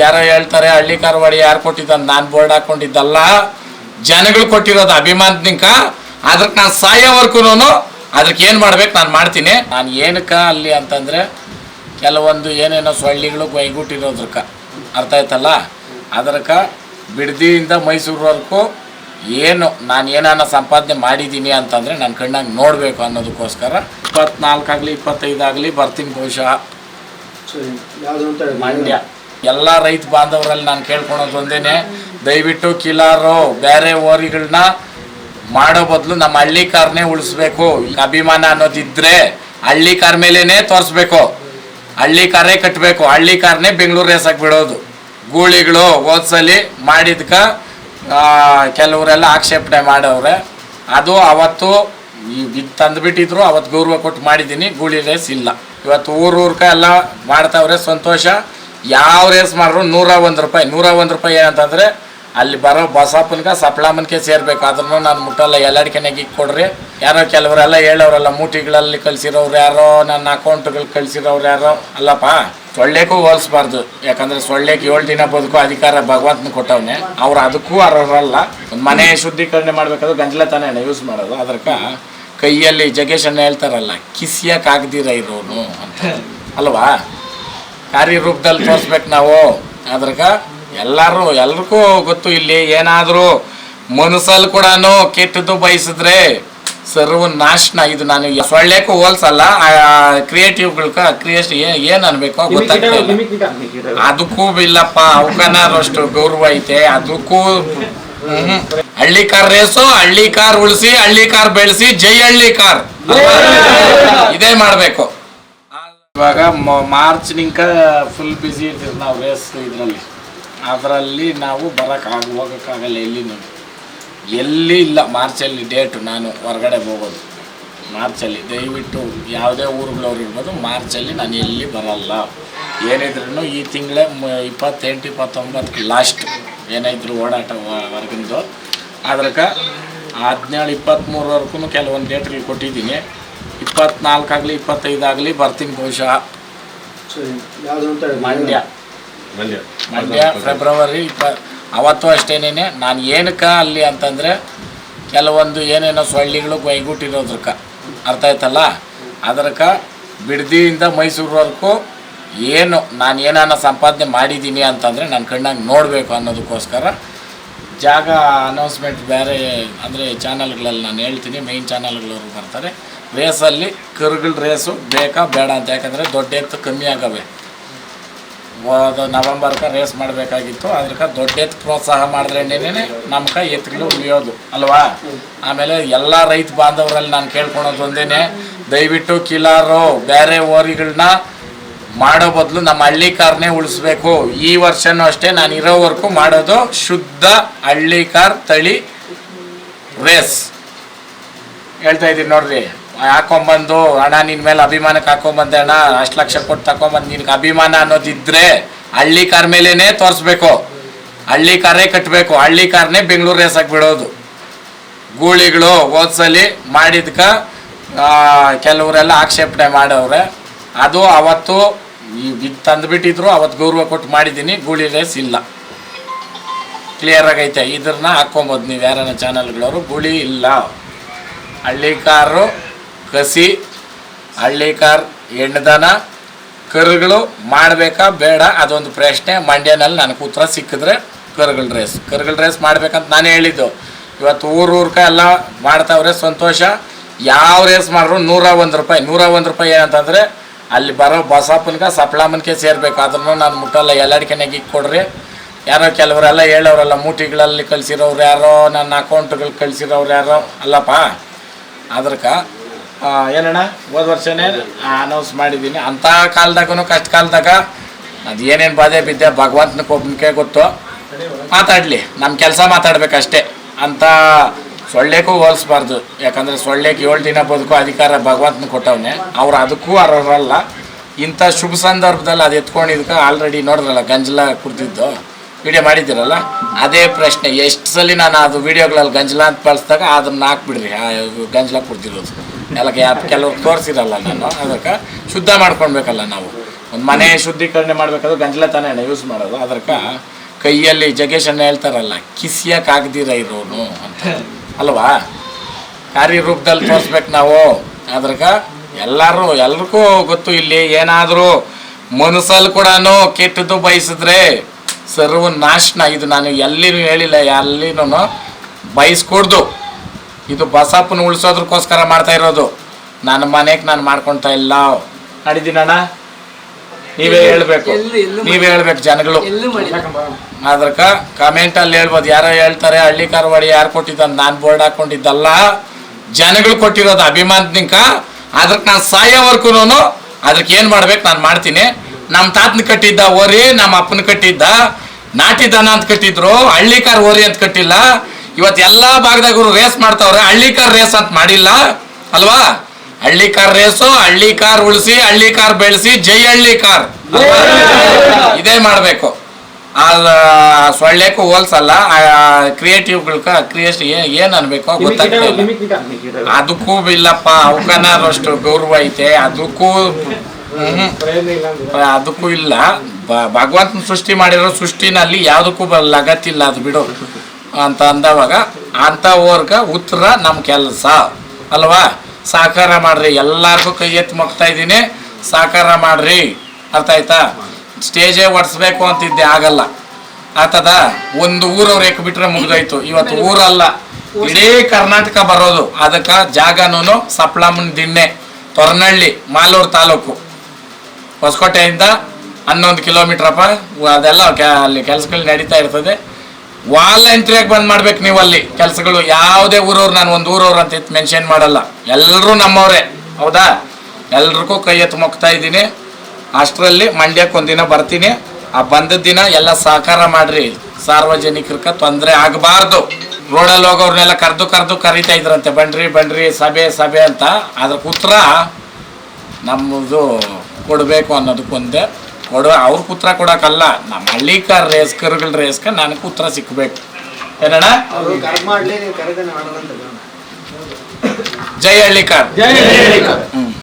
ಯಾರೋ ಹೇಳ್ತಾರೆ ಹಳ್ಳಿ ಕಾರವಾಡಿ ಯಾರು ಕೊಟ್ಟಿದ್ದ ನಾನು ಬೋರ್ಡ್ ಹಾಕೊಂಡಿದ್ದಲ್ಲ. ಜನಗಳು ಕೊಟ್ಟಿರೋದು ಅಭಿಮಾನದಿಂಕ ಅದಕ್ಕೆ ನಾನು ಸಾಯೋವರೆಗೂ ಅದಕ್ಕೆ ಏನು ಮಾಡ್ಬೇಕು ನಾನು ಮಾಡ್ತೀನಿ. ನಾನು ಏನಕ್ಕ ಅಲ್ಲಿ ಅಂತಂದರೆ ಕೆಲವೊಂದು ಏನೇನೋ ಸೊಳ್ಳಿಗಳು ಬೈಗುಟ್ಟಿರೋದ್ರಕ್ಕ ಅರ್ಥ ಆಯ್ತಲ್ಲ? ಅದಕ್ಕ ಬಿಡದಿಯಿಂದ ಮೈಸೂರವರೆಗೂ ಏನು ನಾನು ಏನಾನ ಸಂಪಾದನೆ ಮಾಡಿದ್ದೀನಿ ಅಂತಂದರೆ ನನ್ನ ಕಣ್ಣಾಗ ನೋಡಬೇಕು ಅನ್ನೋದಕ್ಕೋಸ್ಕರ. ಇಪ್ಪತ್ನಾಲ್ಕಾಗಲಿ ಇಪ್ಪತ್ತೈದಾಗಲಿ ಬರ್ತೀನಿ ಬಹುಶಃ. ಮಂಡ್ಯ. ಎಲ್ಲ ರೈತ ಬಾಂಧವರಲ್ಲಿ ನಾನು ಕೇಳ್ಕೊಳೋದು ಒಂದೇನೆ, ದಯವಿಟ್ಟು ಕಿಲಾರು, ಬೇರೆ ಓರಿಗಳನ್ನ ಮಾಡೋ ಬದಲು ನಮ್ಮ ಹಳ್ಳಿ ಕಾರ್ನೇ ಉಳಿಸ್ಬೇಕು. ಅಭಿಮಾನ ಅನ್ನೋದಿದ್ರೆ ಹಳ್ಳಿ ಕಾರ್ ಮೇಲೇನೆ ತೋರಿಸ್ಬೇಕು. ಹಳ್ಳಿ ಕಾರೇ ಕಟ್ಟಬೇಕು ಹಳ್ಳಿ ಕಾರ್ನೇ ಬೆಂಗಳೂರು ರೇಸಾಗಿ ಬಿಡೋದು. ಗೂಳಿಗಳು ಓದ್ಸಲಿ ಮಾಡಿದ್ಕ ಕೆಲವರೆಲ್ಲ ಆಕ್ಷೇಪಣೆ ಮಾಡವ್ರೆ. ಅದು ಅವತ್ತು ಇದು ತಂದುಬಿಟ್ಟಿದ್ರು, ಅವತ್ತು ಗೌರವ ಕೊಟ್ಟು ಮಾಡಿದ್ದೀನಿ. ಗೂಳಿ ರೇಸ್ ಇಲ್ಲ. ಇವತ್ತು ಊರೂರ್ಕ ಎಲ್ಲ ಮಾಡ್ತಾವ್ರೆ, ಸಂತೋಷ. ಯಾವ ರೇಸ್ ಮಾಡಿದ್ರು ನೂರ ಒಂದು ರೂಪಾಯಿ, ನೂರ ಒಂದು ರೂಪಾಯಿ ಏನಂತಂದರೆ ಅಲ್ಲಿ ಬರೋ ಬಸಪ್ಪನ್ಗೆ ಸಪ್ಳಮ್ಮನ್ಗೆ ಸೇರ್ಬೇಕು. ಅದನ್ನು ನಾನು ಮುಟ್ಟಲ್ಲ, ಎಲ್ಲಡಿಕೆನಾಗ ಕೊಡ್ರಿ. ಯಾರೋ ಕೆಲವರೆಲ್ಲ ಹೇಳೋರಲ್ಲ ಮೂಟಿಗಳಲ್ಲಿ ಕಳ್ಸಿರೋರು ಯಾರೋ, ನನ್ನ ಅಕೌಂಟ್ಗಳು ಕಳ್ಸಿರೋರು ಯಾರೋ. ಅಲ್ಲಪ್ಪ, ಸೊಳ್ಳೆಗೂ ಹೋಲಿಸ್ಬಾರ್ದು. ಯಾಕಂದ್ರೆ ಸೊಳ್ಳೆಗೆ ಏಳು ದಿನ ಬದುಕು ಅಧಿಕಾರ ಭಗವಂತನ ಕೊಟ್ಟವನೆ. ಅವ್ರು ಅದಕ್ಕೂ ಅರ್ಹರಲ್ಲ. ಮನೆ ಶುದ್ಧೀಕರಣೆ ಮಾಡ್ಬೇಕಾದ್ರೆ ಗಂಜಲ ತಾನೇ ಯೂಸ್ ಮಾಡೋದು. ಅದಕ್ಕ ಕೈಯಲ್ಲಿ ಜಗೇಶ್ ಅಣ್ಣ ಹೇಳ್ತಾರಲ್ಲ ಕಿಸಿಯಕ್ಕಾಗ್ದಿರ ಇರೋನು ಅಂತ. ಅಲ್ವಾ? ಕಾರ್ಯರೂಪದಲ್ಲಿ ತೋರಿಸ್ಬೇಕು ನಾವು. ಅದ್ರಾಗ ಎಲ್ಲರೂ ಎಲ್ರಿಗೂ ಗೊತ್ತು ಇಲ್ಲಿ ಏನಾದರೂ ಮನಸ್ಸಲ್ಲಿ ಕೂಡ ಕೆಟ್ಟದ್ದು ಬಯಸಿದ್ರೆ ಸರ್ವ ನಾಶನ ಇದು ನಾನು ಸೊಳ್ಳೆಕ್ಕೂ ಹೋಲ್ಸಲ್ಲ. ಕ್ರಿಯೇಟಿವ್ಗಳ್ಕ ಕ್ರಿಯೇಟ್ ಏನು ಅನ್ಬೇಕು ಗೊತ್ತಾಗ್ತಿಲ್ಲ ಅದಕ್ಕೂ ಇಲ್ಲಪ್ಪ ಅವಕನಾರಷ್ಟು ಗೌರವ ಐತೆ. ಅದಕ್ಕೂ ಹಳ್ಳಿ ಕಾರ್ ರೇಸು ಹಳ್ಳಿ ಕಾರ್ ಉಳಿಸಿ ಹಳ್ಳಿ ಕಾರ್ ಬೆಳೆಸಿ ಜೈ ಹಳ್ಳಿ ಕಾರ್. ಇದೇ ಮಾಡಬೇಕು. ಇವಾಗ ಮಾರ್ಚ್ ನಿಂಕ ಫುಲ್ ಬ್ಯುಸಿ ಇರ್ತೀವಿ ನಾವು ರೇಸ್ ಇದರಲ್ಲಿ. ಅದರಲ್ಲಿ ನಾವು ಬರೋಕ್ಕಾಗ ಹೋಗೋಕ್ಕಾಗಲ್ಲ ಎಲ್ಲಿ ಎಲ್ಲಿ ಇಲ್ಲ, ಮಾರ್ಚಲ್ಲಿ ಡೇಟು ನಾನು ಹೊರಗಡೆ ಹೋಗೋದು. ಮಾರ್ಚಲ್ಲಿ, ದಯವಿಟ್ಟು ಯಾವುದೇ ಊರುಗಳವ್ರು ಇರ್ಬೋದು, ಮಾರ್ಚಲ್ಲಿ ನಾನು ಎಲ್ಲಿ ಬರಲ್ಲ. ಏನಿದ್ರು ಈ ತಿಂಗಳೇ ಇಪ್ಪತ್ತೆಂಟು ಇಪ್ಪತ್ತೊಂಬತ್ತು ಲಾಸ್ಟ್ ಏನಾಯಿದ್ರು ಓಡಾಟ ಹೊರಗಿಂದು. ಅದ್ರಕ್ಕೆ ಹದಿನೇಳು ಇಪ್ಪತ್ತ್ಮೂರವರೆಗೂ ಕೆಲವೊಂದು ಡೇಟ್ಗಳು ಕೊಟ್ಟಿದ್ದೀನಿ. ಇಪ್ಪತ್ನಾಲ್ಕಾಗಲಿ ಇಪ್ಪತ್ತೈದಾಗಲಿ ಬರ್ತೀನಿ ಬಹುಶಃ. ಸರಿ ಯಾವುದು ಅಂತ ಹೇಳಿ. ಮಂಡ್ಯ. ಮಂಡ್ಯ. ಮಂಡ್ಯ ಫೆಬ್ರವರಿ ಇಪ್ಪ ಅವತ್ತು ಅಷ್ಟೇನೇ ನಾನು ಏನಕ್ಕೆ ಅಲ್ಲಿ ಅಂತಂದರೆ ಕೆಲವೊಂದು ಏನೇನೋ ಸೊಳ್ಳಿಗಳು ಕೈಗುಟ್ಟಿರೋದ್ರಕ್ಕ ಅರ್ಥ ಆಯ್ತಲ್ಲ? ಅದಕ್ಕೆ ಬಿಡದಿಯಿಂದ ಮೈಸೂರವರೆಗೂ ಏನು ನಾನು ಏನಾನ ಸಂಪಾದನೆ ಮಾಡಿದ್ದೀನಿ ಅಂತಂದರೆ ನನ್ನ ಕಣ್ಣಂಗೆ ನೋಡಬೇಕು ಅನ್ನೋದಕ್ಕೋಸ್ಕರ ಜಾಗ ಅನೌನ್ಸ್ಮೆಂಟ್ ಬೇರೆ ಅಂದರೆ ಚಾನಲ್ಗಳಲ್ಲಿ ನಾನು ಹೇಳ್ತೀನಿ ಮೈನ್ ಚಾನಲ್ಗಳವ್ರು ಬರ್ತಾರೆ. ರೇಸಲ್ಲಿ ಕರುಗಳ ರೇಸು ಬೇಕಾ ಬೇಡ ಅಂತ, ಯಾಕಂದರೆ ದೊಡ್ಡ ಎತ್ತು ಕಮ್ಮಿ ಆಗವೆ. ಹೋದ ನವಂಬರ್ಗೆ ರೇಸ್ ಮಾಡಬೇಕಾಗಿತ್ತು ಅದಕ್ಕೆ ದೊಡ್ಡ ಎತ್ತು ಪ್ರೋತ್ಸಾಹ ಮಾಡಿದ್ರೇನೇನೆ ನಮ್ಗೆ ಎತ್ತುಗಳು ಉಳಿಯೋದು, ಅಲ್ವಾ? ಆಮೇಲೆ ಎಲ್ಲ ರೈತ ಬಾಂಧವರಲ್ಲಿ ನಾನು ಕೇಳ್ಕೊಳೋದು ಒಂದೇನೆ, ದಯವಿಟ್ಟು ಕಿಲಾರು ಬೇರೆ ಓರಿಗಳನ್ನ ಮಾಡೋ ಬದಲು ನಮ್ಮ ಹಳ್ಳಿ ಕಾರ್ನೇ ಉಳಿಸ್ಬೇಕು. ಈ ವರ್ಷನೂ ಅಷ್ಟೇ ನಾನು ಇರೋವರೆಗೂ ಮಾಡೋದು ಶುದ್ಧ ಹಳ್ಳಿ ಕಾರ್ ತಳಿ ರೇಸ್. ಹೇಳ್ತಾ ಇದ್ದೀನಿ ನೋಡ್ರಿ. ಹಾಕೊಂಬಂದು, ಅಣ್ಣ ನಿನ್ನ ಮೇಲೆ ಅಭಿಮಾನಕ್ಕೆ ಹಾಕೊಂಬಂದೆ, ಅಣ್ಣ, ಅಷ್ಟು ಲಕ್ಷ ಕೊಟ್ಟು ತಕೊಂಬಂದು, ನಿನ್ಗೆ ಅಭಿಮಾನ ಅನ್ನೋದಿದ್ರೆ ಹಳ್ಳಿ ಕಾರ್ ಮೇಲೇ ತೋರಿಸ್ಬೇಕು. ಹಳ್ಳಿ ಕಾರೇ ಕಟ್ಟಬೇಕು ಹಳ್ಳಿ ಕಾರ್ನೇ ಬೆಂಗಳೂರು ರೇಸಾಗಿ ಬಿಡೋದು. ಗೂಳಿಗಳು ಓದ್ಸಲಿ ಮಾಡಿದ್ಕ ಕೆಲವರೆಲ್ಲ ಆಕ್ಷೇಪಣೆ ಮಾಡವ್ರೆ. ಅದು ಅವತ್ತು ಈ ತಂದುಬಿಟ್ಟಿದ್ರು ಅವತ್ತು ಗೌರವ ಕೊಟ್ಟು ಮಾಡಿದ್ದೀನಿ, ಗೂಳಿ ರೇಸ್ ಇಲ್ಲ. ಕ್ಲಿಯರ್ ಆಗೈತೆ. ಇದ್ರನ್ನ ಹಾಕ್ಕೊಬೋದು ನೀವು ಯಾರನ್ನ ಚಾನಲ್ಗಳವರು ಗೂಳಿ ಇಲ್ಲ. ಹಳ್ಳಿ ಕಾರು ಕಸಿ ಹಳ್ಳಿ ಕಾರ್ ಹೆಣ್ದನ ಕರುಗಳು ಮಾಡಬೇಕಾ ಬೇಡ, ಅದೊಂದು ಪ್ರಶ್ನೆ. ಮಂಡ್ಯನಲ್ಲಿ ನನಗೆ ಉತ್ತರ ಸಿಕ್ಕಿದ್ರೆ ಕರುಗಳ ರೇಸ್ ಕರುಗಳ ರೇಸ್ ಮಾಡ್ಬೇಕಂತ ನಾನು ಹೇಳಿದ್ದು. ಇವತ್ತು ಊರು ಊರ್ಕ ಎಲ್ಲ ಮಾಡ್ತಾವ್ರೆ ಸಂತೋಷ. ಯಾವ ರೇಸ್ ಮಾಡಿದ್ರು ನೂರ ಒಂದು ರೂಪಾಯಿ. ನೂರ ಒಂದು ರೂಪಾಯಿ ಏನಂತಂದರೆ ಅಲ್ಲಿ ಬರೋ ಬಸಪ್ಪನ್ಗೆ ಸಪ್ಳಮ್ಮನ್ಗೆ ಸೇರ್ಬೇಕು. ಅದನ್ನು ನಾನು ಮುಟ್ಟಲ್ಲ. ಎಲ್ಲಡಿಕೆನಾಗ ಕೊಡ್ರಿ. ಯಾರೋ ಕೆಲವರೆಲ್ಲ ಹೇಳೋರಲ್ಲ ಮೂಟಿಗಳಲ್ಲಿ ಕಳ್ಸಿರೋರು ಯಾರೋ, ನನ್ನ ಅಕೌಂಟ್ಗಳು ಕಳ್ಸಿರೋರು ಯಾರೋ, ಅಲ್ಲಪ್ಪ. ಅದಕ್ಕೆ ಏನಣ್ಣ? ಹೋದ ವರ್ಷನೇ ಅನೌನ್ಸ್ ಮಾಡಿದ್ದೀನಿ ಅಂಥ ಕಾಲದಾಗೂ ಕಷ್ಟ ಕಾಲದಾಗ ಅದು ಏನೇನು ಬಾಧೆ ಬಿದ್ದೆ, ಭಗವಂತನ ಒಬ್ಬನಿಗೆ ಗೊತ್ತು. ಮಾತಾಡಲಿ ನಮ್ಮ ಕೆಲಸ ಮಾತಾಡ್ಬೇಕಷ್ಟೇ. ಅಂತ ಸೊಳ್ಳೆಗೂ ಹೋಲಿಸ್ಬಾರ್ದು. ಯಾಕಂದರೆ ಸೊಳ್ಳೆಗೆ ಏಳು ದಿನ ಬದುಕು ಅಧಿಕಾರ ಭಗವಂತನ ಕೊಟ್ಟವನೆ. ಅವ್ರು ಅದಕ್ಕೂ ಅರ್ಹರಲ್ಲ. ಇಂಥ ಶುಭ ಸಂದರ್ಭದಲ್ಲಿ ಅದು ಎತ್ಕೊಂಡಿದ್ದಕ್ಕೆ ಆಲ್ರೆಡಿ ನೋಡಿದ್ರಲ್ಲ, ಗಂಜಲ ಕುಡ್ದಿದ್ದು. ವಿಡಿಯೋ ಮಾಡಿದ್ದೀರಲ್ಲ, ಅದೇ ಪ್ರಶ್ನೆ, ಎಷ್ಟು ಸಲ ನಾನು ಅದು ವಿಡಿಯೋಗಳಲ್ಲಿ ಗಂಜಲ ಅಂತ ಬಳಸಿದಾಗ ಅದನ್ನ ಹಾಕ್ಬಿಡ್ರಿ ಗಂಜಲ ಕೊಡ್ತಿರೋದು ಎಲ್ಲ ಯಾ ಕೆಲವ್ರು ತೋರಿಸಿರಲ್ಲ ನಾನು, ಅದಕ್ಕೆ ಶುದ್ಧ ಮಾಡ್ಕೊಳ್ಬೇಕಲ್ಲ ನಾವು. ಒಂದು ಮನೆ ಶುದ್ಧೀಕರಣೆ ಮಾಡಬೇಕಾದ್ರೆ ಗಂಜಲ ತಾನೇ ಯೂಸ್ ಮಾಡೋದು. ಅದಕ್ಕೆ ಕೈಯಲ್ಲಿ ಜಗೇಶ್ ಅಣ್ಣ ಹೇಳ್ತಾರಲ್ಲ ಕಿಸಿಯೋಕ್ಕಾಗ್ದಿರ ಇರೋನು ಅಂತ. ಅಲ್ವಾ? ಕಾರ್ಯರೂಪದಲ್ಲಿ ತೋರಿಸ್ಬೇಕು ನಾವು. ಅದ್ರಕ ಎಲ್ಲರೂ, ಎಲ್ರಿಗೂ ಗೊತ್ತು ಇಲ್ಲಿ ಏನಾದರೂ ಮನಸ್ಸಲ್ಲಿ ಕೂಡ ಕೆಟ್ಟದ್ದು ಬಯಸಿದ್ರೆ ಸರ್ವ ನಾಶನ ಇದು ನಾನು ಎಲ್ಲಿನೂ ಹೇಳಿಲ್ಲ ಎಲ್ಲಿನೂ ಬಯಸ್ಕೊಡ್ದು. ಇದು ಬಸಪ್ಪನ ಉಳಿಸೋದಕ್ಕೋಸ್ಕರ ಮಾಡ್ತಾ ಇರೋದು. ನನ್ನ ಮನೆಗೆ ನಾನು ಮಾಡ್ಕೊತಾ ಇಲ್ಲ. ನಡಿದ್ದೀನಣ್ಣ ನೀವೇ ಹೇಳ್ಬೇಕು. ನೀವೇ ಹೇಳ್ಬೇಕು ಜನಗಳು. ಅದ್ರಕ ಕಮೆಂಟಲ್ಲಿ ಅದಕ್ಕ ಕಮೆಂಟ್ ಅಲ್ಲಿ ಹೇಳ್ಬೋದು. ಯಾರೋ ಹೇಳ್ತಾರೆ ಹಳ್ಳಿ ಕಾರವಾಡಿ ಯಾರು ಕೊಟ್ಟಿದ್ದ ನಾನು ಬೋರ್ಡ್ ಹಾಕೊಂಡಿದ್ದಲ್ಲ. ಜನಗಳು ಕೊಟ್ಟಿರೋದು ಅಭಿಮಾನದಿಂದ. ಅದಕ್ಕೆ ನಾನು ಸಾಯೋವರ್ಗು ಅದಕ್ಕೆ ಏನು ಮಾಡ್ಬೇಕು? ನಾನು ಮಾಡ್ತೀನಿ. ನಮ್ಮ ತಾತನ ಕಟ್ಟಿದ್ದ ಓರಿ ನಮ್ಮ ಅಪ್ಪನ ಕಟ್ಟಿದ್ದ ನಾಟಿ ದನ ಅಂತ ಕಟ್ಟಿದ್ರು ಹಳ್ಳಿ ಕಾರ್ ಓರಿ ಅಂತ ಕಟ್ಟಿಲ್ಲ. ಇವತ್ತು ಎಲ್ಲಾ ಭಾಗದಾಗೂ ರೇಸ್ ಮಾಡ್ತಾವ್ರೆ ಹಳ್ಳಿ ಕಾರ್ ರೇಸ್ ಅಂತ ಮಾಡಿಲ್ಲ ಅಲ್ವಾ? ಹಳ್ಳಿ ಕಾರ್ ರೇಸು ಹಳ್ಳಿ ಕಾರ್ ಉಳಿಸಿ ಹಳ್ಳಿ ಕಾರ್ ಬೆಳೆಸಿ ಜೈ ಹಳ್ಳಿ ಕಾರ್. ಇದೇ ಮಾಡಬೇಕು. ಆ ಸೊಳ್ಳೆಕ್ಕೂ ಹೋಲ್ಸಲ್ಲ ಕ್ರಿಯೇಟಿವ್ಗಳ್ಕ ಕ್ರಿಯೇಟ್ ಏನ್ ಅನ್ಬೇಕು ಗೊತ್ತಾಗ್ತಾ ಇಲ್ಲ. ಅದಕ್ಕೂ ಇಲ್ಲಪ್ಪ ಅವಕನಾರಷ್ಟು ಗೌರವ ಐತೆ ಅದಕ್ಕೂ. ಅದಕ್ಕೂ ಇಲ್ಲ. ಭಗವಂತ ಭಗವಂತನ ಸೃಷ್ಟಿ ಮಾಡಿರೋ ಸೃಷ್ಟಿನಲ್ಲಿ ಯಾವುದಕ್ಕೂ ಲಗತ್ತಿಲ್ಲ, ಅದು ಬಿಡು ಅಂತ ಅಂದವಾಗ ಅಂಥವ್ರ್ಗ ಉತ್ತರ ನಮ್ಮ ಕೆಲಸ. ಅಲ್ವಾ? ಸಹಕಾರ ಮಾಡ್ರಿ. ಎಲ್ಲಾರ್ಗೂ ಕೈ ಎತ್ತಿ ಮಗ್ತಾ ಇದ್ದೀನಿ. ಸಾಕಾರ ಮಾಡ್ರಿ. ಅರ್ಥ ಆಯ್ತಾ? ಸ್ಟೇಜೇ ಒಡ್ಸ್ಬೇಕು ಅಂತಿದ್ದೆ, ಆಗಲ್ಲ. ಆತದ? ಒಂದು ಊರವ್ರು ಬಿಟ್ರೆ ಮುಗ್ದೋಯ್ತು. ಇವತ್ತು ಊರಲ್ಲ. ಇಡೀ ಕರ್ನಾಟಕ ಬರೋದು. ಅದಕ್ಕ ಜಾಗನೂ ಸಪ್ಲಮ್ಮನ ದಿನ್ನೆ ತೊರ್ನಹಳ್ಳಿ ಮಾಲೂರು ತಾಲೂಕು. ಹೊಸಕೋಟೆಯಿಂದ ಹನ್ನೊಂದು ಕಿಲೋಮೀಟ್ರ್ ಅಪ್ಪ. ಅದೆಲ್ಲ ಅಲ್ಲಿ ಕೆಲಸಗಳು ನಡೀತಾ ಇರ್ತದೆ. ವಾಲಂಟ್ರಿಯಾಗಿ ಬಂದ್ ಮಾಡ್ಬೇಕು ನೀವು ಅಲ್ಲಿ ಕೆಲಸಗಳು ಯಾವುದೇ ಊರವ್ರು, ನಾನು ಒಂದು ಊರವ್ರು ಅಂತ ಮೆನ್ಷನ್ ಮಾಡಲ್ಲ. ಎಲ್ಲರೂ ನಮ್ಮವರೇ. ಹೌದಾ? ಎಲ್ರಿಗೂ ಕೈ ಎತ್ತು ಮುಕ್ತಾ ಇದ್ದೀನಿ. ಅಷ್ಟರಲ್ಲಿ ಮಂಡ್ಯಕ್ಕೆ ಒಂದಿನ ಬರ್ತೀನಿ. ಆ ಬಂದ ದಿನ ಎಲ್ಲ ಸಹಕಾರ ಮಾಡ್ರಿ. ಸಾರ್ವಜನಿಕರಿಗೆ ತೊಂದರೆ ಆಗಬಾರ್ದು. ರೋಡಲ್ಲಿ ಹೋಗೋರ್ನೆಲ್ಲ ಕರೆದು ಕರೆದು ಕರಿತಾ ಇದ್ರಂತೆ. ಬನ್ರಿ ಬನ್ರಿ, ಸಭೆ ಸಭೆ ಅಂತ. ಅದಕ್ಕೆ ಉತ್ತರ ನಮ್ಮದು ಕೊಡಬೇಕು ಅನ್ನೋದಕ್ಕೊಂದೇ ಕೊಡ ಅವ್ರ ಪುತ್ರ ಕೊಡೋಕ್ಕಲ್ಲ ನಮ್ಮ ಹಳ್ಳಿಕಾರ ರೇಸ್ ಕರುಗಳ ರೇಸ್ಕ ನನಗೆ ಪುತ್ರ ಸಿಕ್ಕಬೇಕು ಏನಣ್ಣ? ಜೈ ಹಳ್ಳಿಕಾರ್. ಜೈ ಹಳ್ಳಿಕಾರ್. ಜೈ ಹ್ಮ್.